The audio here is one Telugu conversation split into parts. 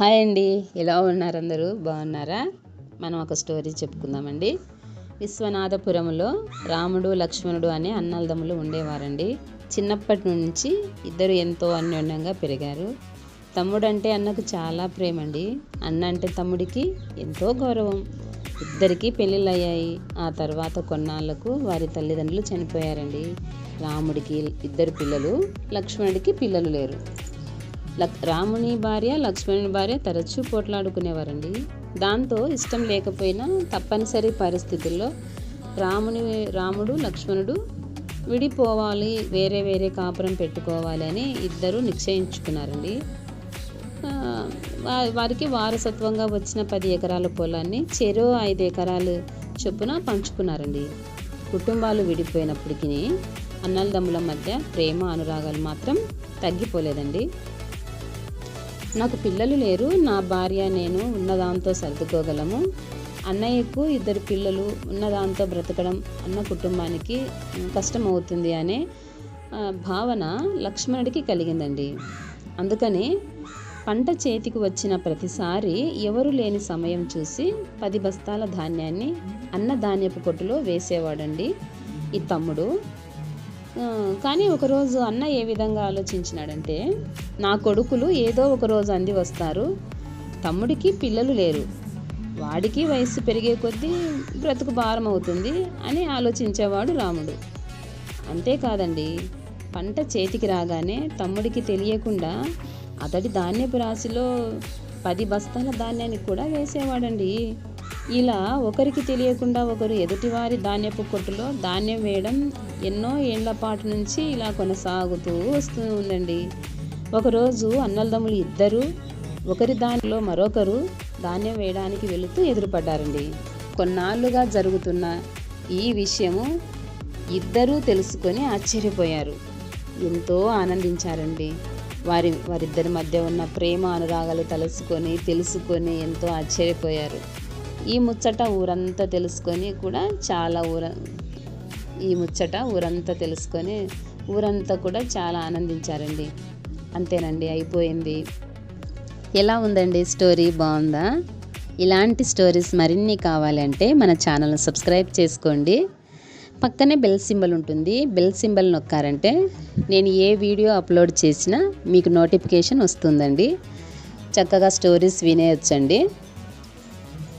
హాయ్ అండి ఎలా ఉన్నారు అందరూ? బాగున్నారా? మనం ఒక స్టోరీ చెప్పుకుందామండి. విశ్వనాథపురంలో రాముడు లక్ష్మణుడు అనే అన్నల్దమ్ములు ఉండేవారండి. చిన్నప్పటి నుంచి ఇద్దరు ఎంతో అన్యోన్యంగా పెరిగారు. తమ్ముడు అంటే అన్నకు చాలా ప్రేమ అండి అన్న అంటే తమ్ముడికి ఎంతో గౌరవం. ఇద్దరికీ పెళ్ళిళ్ళు అయ్యాయి ఆ తర్వాత కొన్నాళ్ళకు వారి తల్లిదండ్రులు చనిపోయారండి. రాముడికి ఇద్దరు పిల్లలు లక్ష్మణుడికి పిల్లలు లేరు. రాముని భార్య లక్ష్మణుని భార్య తరచూ పోట్లాడుకునేవారండి. దాంతో ఇష్టం లేకపోయినా తప్పనిసరి పరిస్థితుల్లో రాముని రాముడు లక్ష్మణుడు విడిపోవాలి వేరే వేరే కాపురం పెట్టుకోవాలి అని ఇద్దరు నిశ్చయించుకున్నారండి. వారికి వారసత్వంగా వచ్చిన పది ఎకరాల పొలాన్ని చెరో ఐదు ఎకరాలు చొప్పున పంచుకున్నారండి. కుటుంబాలు విడిపోయినప్పటికీ అన్నలదమ్ముల మధ్య ప్రేమ అనురాగాలు మాత్రం తగ్గిపోలేదండి. నాకు పిల్లలు లేరు నా భార్య నేను ఉన్నదాంతో సర్దుకోగలము. అన్నయ్యకు ఇద్దరు పిల్లలు ఉన్నదాంతో బ్రతకడం అన్న కుటుంబానికి కష్టం అవుతుంది అనే భావన లక్ష్మణుడికి కలిగిందండి. అందుకని పంట చేతికి వచ్చిన ప్రతిసారి ఎవరు లేని సమయం చూసి పది బస్తాల ధాన్యాన్ని అన్న ధాన్యపు కొట్టులో వేసేవాడండి. ఈ తమ్ముడు కానీ ఒకరోజు అన్న ఏ విధంగా ఆలోచించినాడంటే నా కొడుకులు ఏదో ఒకరోజు అంది వస్తారు తమ్ముడికి పిల్లలు లేరు వాడికి వయస్సు పెరిగే కొద్దీ బ్రతుకు భారం అవుతుంది అని ఆలోచించేవాడు రాముడు. అంతేకాదండి పంట చేతికి రాగానే తమ్ముడికి తెలియకుండా అతడి ధాన్యపు రాశిలో పది బస్తాల ధాన్యానికి కూడా వేసేవాడండి. ఇలా ఒకరికి తెలియకుండా ఒకరు ఎదుటివారి ధాన్యపు కొట్టులో ధాన్యం వేయడం ఎన్నో ఏళ్ళ పాటు నుంచి ఇలా కొనసాగుతూ వస్తూ ఉందండి. ఒకరోజు అన్నలదమ్ములు ఇద్దరు ఒకరి దానిలో మరొకరు ధాన్యం వేయడానికి వెళుతూ ఎదురుపడ్డారండి. కొన్నాళ్ళుగా జరుగుతున్న ఈ విషయము ఇద్దరూ తెలుసుకొని ఆశ్చర్యపోయారు. ఎంతో ఆనందించారండి. వారి వారిద్దరి మధ్య ఉన్న ప్రేమ అనురాగాలు తలుసుకొని తెలుసుకొని ఎంతో ఆశ్చర్యపోయారు. ఈ ముచ్చట ఊరంతా తెలుసుకొని కూడా చాలా ఊర ఈ ముచ్చట ఊరంతా తెలుసుకొని ఊరంతా కూడా చాలా ఆనందించారండి. అంతేనండి అయిపోయింది. ఎలా ఉందండి స్టోరీ? బాగుందా? ఇలాంటి స్టోరీస్ మరిన్ని కావాలంటే మన ఛానల్ని సబ్స్క్రైబ్ చేసుకోండి. పక్కనే బెల్ సింబల్ ఉంటుంది. బెల్ సింబల్ నొక్కారంటే నేను ఏ వీడియో అప్లోడ్ చేసినా మీకు నోటిఫికేషన్ వస్తుందండి. చక్కగా స్టోరీస్ వినేయచ్చండి.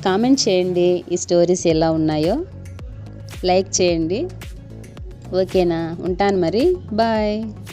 కామెంట్ చేయండి ఈ స్టోరీస్ ఎలా ఉన్నాయో. లైక్ చేయండి. ఓకేనా? ఉంటాను మరి. బాయ్.